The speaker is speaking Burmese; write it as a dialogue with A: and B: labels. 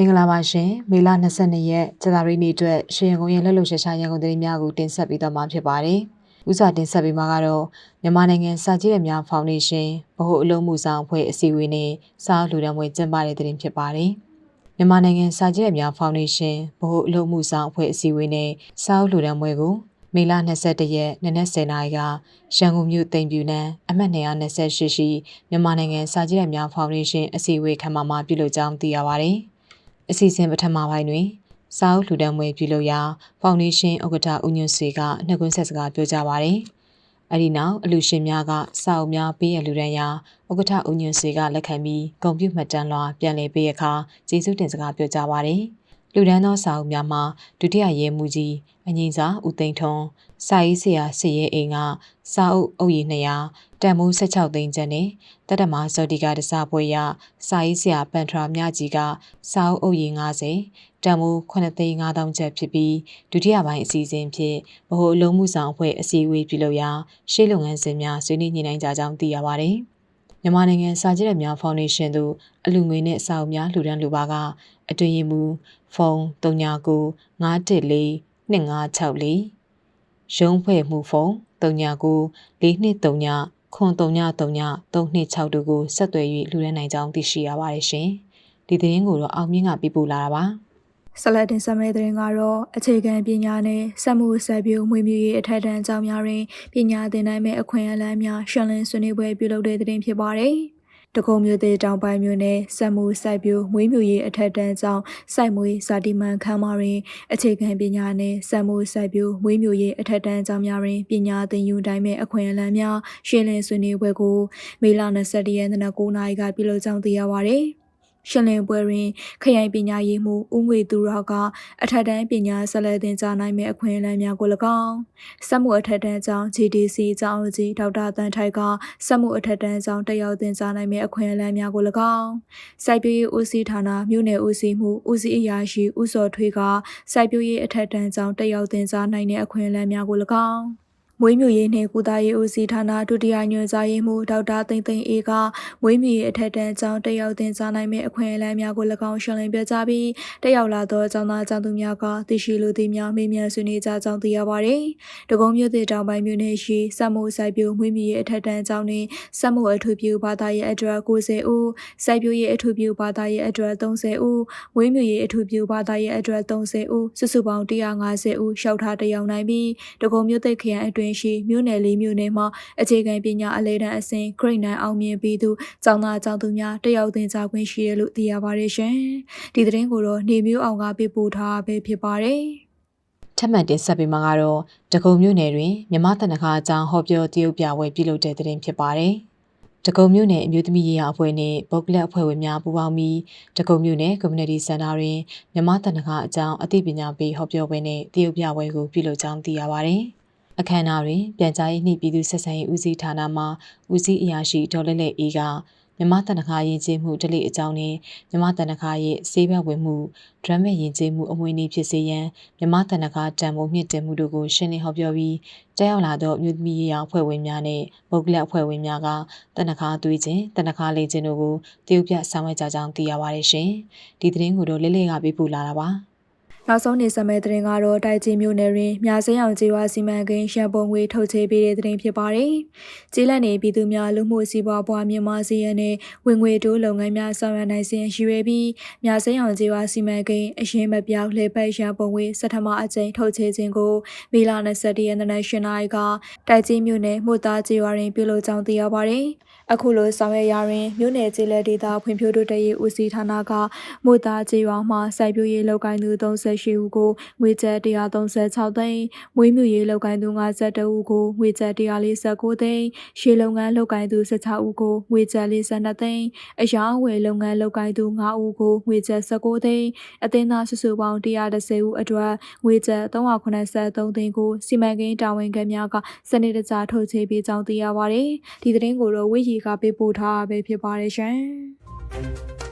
A: မင်္ဂလာပါရှင်မေလ22ရက်ဇန်နဝါရီနေ့အတွက်ရှင်ရန်ကုန်ရဲ့လှုပ်လှုပ်ရှားရှားရန်ကုန်သတင်းများကိုတင်ဆက်ပေးသွားမှာဖြစ်ပါတယ်။ဥစွာတင်ဆက်ပေးမှာကတော့မြန်မာနိုင်ငံစာကြည့်ရများဖောင်ဒေးရှင်းဗဟိုအလုံးမှုဆောင်အဖွဲ့အစည်းအဝေးနဲ့စာအုပ်လူတန်းပွဲကျင်းပတဲ့တဲ့တင်ဖြစ်ပါတယ်။မြန်မာနိုင်ငံစာကြည့်ရများဖောင်ဒေးရှင်းဗဟိုအလုံးမှုဆောင်အဖွဲ့အစည်းအဝေးနဲ့စာအုပ်လူတန်းပွဲကိုမေလ22ရက်နေ့နက်10:00နာရီကရန်ကုန်မြို့သိမ်ပြူလန်းအမှတ်228ရှိမြန်မာနိုင်ငံစာကြည့်ရများဖောင်ဒေးရှင်းအစည်းအဝေးခန်းမမှာပြုလုပ်ကြောင်းသိရပါတယ်။ အစီအစဉ်ပထမပိုင်းတွင်စာအုပ်လှူဒန်းပွဲပြုလုပ်ရာဖောင်ဒေးရှင်းဥက္ကဋ္ဌဦးညွန့်ဆွေကနှုတ်ခွန်းဆက်စကားပြောကြားပါတယ်။အဲဒီနောက်အလူရှင်များကစာအုပ်များပေးရလူဒန်းရာဥက္ကဋ္ဌဦးညွန့်ဆွေကလက်ခံပြီးဂုဏ်ပြုမှတ်တမ်းလွှာပြန်လည်ပေးအခါကျေးဇူးတင်စကားပြောကြားပါတယ်။ လူဒန်းသောစာအုပ်များမှာဒုတိယရဲမှုကြီးအငိမ့်စာဦးသိန်းထွန်းစာရေးဆရာစစ်ရဲအိမ်ကစာအုပ်အုပ်ရည်200တန်မိုး16သိန်းကျန်နဲ့တတမဇော်ဒီကာတစားပွဲရစာရေးဆရာပန်ထရာမြကြီးကစာအုပ်အုပ်ရည်90တန်မိုး9သိန်း5000ကျပ်ဖြစ်ပြီးဒုတိယပိုင်းအစီအစဉ်ဖြင့်ဗဟိုအလုံးမှုဆောင်အဖွဲ့အစည်းအဝေးပြုလုပ်ရာရှေ့လုပ်ငန်းစဉ်များဆွေးနွေးညှိနှိုင်းကြကြောင်းသိရပါတယ်။ မြန်မာနိုင်ငံစာကြည့်တဲ့များဖောင်ဒေးရှင်းသို့အလူငွေနှင့်အစာအုပ်များလှူဒန်းလိုပါကအတွင်ရင်မူဖုန်း39 914 2564ရုံးဖွဲ့မှုဖုန်း39 4239ခွန်3939 326တို့ကိုဆက်သွယ်၍လူရန်နိုင်ကြောင်းသိရှိရပါတယ်ရှင်။ဒီသတင်းကိုတော့အောင်မြင့်ကပြပို့လာတာပါ။
B: ဆက်လက်တင်ဆက်မယ့်သတင်းကတော့အခြေခံပညာနဲ့စက်မှုဆက်ပြုမွေးမြူရေးအထက်တန်းကျောင်းများတွင်ပညာသင်နိုင်မဲ့အခွင့်အလမ်းများရှင်းလင်းဆွေးနွေးပွဲပြုလုပ်တဲ့သတင်းဖြစ်ပါတယ်။တကုံမြို့သေးတောင်ပိုင်းမြို့နယ်စက်မှုစိုက်ပျိုးမွေးမြူရေးအထက်တန်းကျောင်းစိုက်မွေးဇာတိမန်ခမ်းမတွင်အခြေခံပညာနှင့်စက်မှုစိုက်ပျိုးမွေးမြူရေးအထက်တန်းကျောင်းများတွင်ပညာသင်ယူတိုင်းမဲ့အခွင့်အလမ်းများရှင်းလင်းဆွေးနွေးပွဲကိုမေလ22ရက်နေ့နနက်9:00နာရီကပြုလုပ်ကြောင်းသိရပါသည်။ ရှင်လင်ပွဲတွင်ခရိုင်ပညာရေးမှူးဦးငွေသူရကအထက်တန်းပညာဆက်လက်သင်ကြားနိုင်မယ့်အခွင့်အလမ်းများကို၎င်းစက်မှုအထက်တန်းကျောင်း GDC ကျောင်းကြီးဒေါက်တာတန်ထိုက်ကစက်မှုအထက်တန်းကျောင်းတက်ရောက်သင်ကြားနိုင်မယ့်အခွင့်အလမ်းများကို၎င်းစိုက်ပျိုးရေးဦးစီးဌာနမြို့နယ်ဦးစီးမှုဦးစီးအရာရှိဦးစောထွေးကစိုက်ပျိုးရေးအထက်တန်းကျောင်းတက်ရောက်သင်ကြားနိုင်တဲ့အခွင့်အလမ်းများကို၎င်း မွေးမြူရေးနှင့်ကုသရေးဦးစီးဌာနဒုတိယညွှန်ကြားရေးမှူးဒေါက်တာသိန်းသိန်းအေးကမွေးမြူရေးအထက်တန်းကျောင်းတက်ရောက်သင်ကြားနိုင်မယ့်အခွင့်အလမ်းများကို၎င်းရှင်းလင်းပြသပြီးတက်ရောက်လာသောကျောင်းသားကျောင်းသူများကသိရှိလိုသည့်များမေးမြန်းဆွေးနွေးကြကြောင်းသိရပါသည်။တကုံမြို့သစ်တောင်ပိုင်းမြို့နယ်ရှိစက်မှုစိုက်ပျိုးမွေးမြူရေးအထက်တန်းကျောင်းနှင့်စက်မှုအထူးပြုဘာသာရေးအတွက်90ဦးစိုက်ပျိုးရေးအထူးပြုဘာသာရေးအတွက်30ဦးမွေးမြူရေးအထူးပြုဘာသာရေးအတွက်30ဦးစုစုပေါင်း150ဦးရှောက်ထားတက်ရောက်နိုင်ပြီးတကုံမြို့သစ်ခရိုင်အတွင်းရှိမြို့နယ်လေးမြို့နယ်မှာအခြေခံပညာအလဲတန်းအဆင့် grade 9အောင်မြင်ပြီးသူကျောင်းသားကျောင်းသူများတက်ရောက်သင်ကြားခွင့်ရှိရလို့သိရပါတယ်ရှင်။ဒီသတင်းကိုတော့နေမျိုးအောင်ကပေးပို့ထားပဲဖြစ်ပါတယ်။
A: ထပ်မံတင်ဆက်ပေးမှာကတော့တကုံမြို့နယ်တွင်မြမတနခါအကြောင်းဟောပြောတရုတ်ပြပွဲပြုလုပ်တဲ့တဲ့တင်ဖြစ်ပါတယ်။တကုံမြို့နယ်အမျိုးသမီးရေးရာအဖွဲ့နှင့်ပုဂ္ဂလက်အဖွဲ့ဝင်များပူးပေါင်းပြီးတကုံမြို့နယ် community center တွင်မြမတနခါအကြောင်းအသိပညာပေးဟောပြောပွဲနှင့်တရုတ်ပြပွဲကိုပြုလုပ်ကြောင်းသိရပါတယ်။ အခမ်းအနားတွင်ပြန်ကြားရေးနှင့်ပြည်သူ့ဆက်ဆံရေးဦးစီးဌာနမှဦးစီးအရာရှိဒေါ်လက်လက်အေးကမြမတနခါရင်ကျေးမှုဒလိအကြောင်းနဲ့မြမတနခါရဲ့စေးဘက်ဝင်မှုဒရမ်မဲ့ရင်ကျေးမှုအမွေအနှစ်ဖြစ်စေရန်မြမတနခါတံမိုးမြင့်တင်မှုတို့ကိုရှင်းလင်းဟောပြောပြီးတက်ရောက်လာသောမြို့သမီးရေးအဖွဲ့ဝင်များနဲ့ပုဂ္ဂလအဖွဲ့ဝင်များကတနခါသွေးခြင်းတနခါလေးခြင်းတို့ကိုတရုတ်ပြဆောင်ရွက်ကြကြောင်းသိရပါတယ်ရှင်ဒီသတင်းကိုတော့လေးလေးကပေးပို့လာတာပါ
B: နောက်ဆုံးနေဆက်မဲ့သတင်းကတော့တိုက်ကြီးမြို့နယ်တွင်မြစင်းအောင်ကျေးဝါစီမံကိန်းရန်ပုံငွေထုတ်ချေပေးတဲ့သတင်းဖြစ်ပါတယ်။ကျေးလက်နေပြည်သူများလူမှုစီးပွားပွားမြန်မာစီးရဲနဲ့ဝင်ငွေတိုးလုပ်ငန်းများဆောင်ရွက်နိုင်စဉ်ရည်ရွယ်ပြီးမြစင်းအောင်ကျေးဝါစီမံကိန်းအရင်မပြောင်းလှည့်ပတ်ရန်ပုံငွေစထမအကြိမ်ထုတ်ချေခြင်းကိုမေလ21ရက်နေ့ရှင်းနာရီကတိုက်ကြီးမြို့နယ်မှုသားကျေးဝါတွင်ပြုလုပ်ကြောင်းသိရပါတယ်။အခုလိုဆောင်ရွက်ရာတွင်မြို့နယ်ကျေးလက်ဒေသဖွံ့ဖြိုးတိုးတက်ရေးဦးစီးဌာနကမို့သားကျေးရွာမှစိုက်ပျိုးရေးလုပ်ကိုင်သူ38ဦးကိုငွေကျပ်136သိန်းမွေးမြူရေးလုပ်ကိုင်သူ52ဦးကိုငွေကျပ်149သိန်းရှေးလုပ်ငန်းလုပ်ကိုင်သူ16ဦးကိုငွေကျပ်42သိန်းအယောင်ဝယ်လုပ်ငန်းလုပ်ကိုင်သူ9ဦးကိုငွေကျပ်19သိန်းအသင်းသားစုစုပေါင်း130ဦးအတွက်ငွေကျပ်383သိန်းကိုစီမံကိန်းတာဝန်ခံများကစနစ်တကျထုတ်ချေပေးကြောင်းသိရပါတယ်ဒီသတင်းကိုတော့ဝိရီကပေးပို့ထားတာပဲဖြစ်ပါတယ်ရှင်။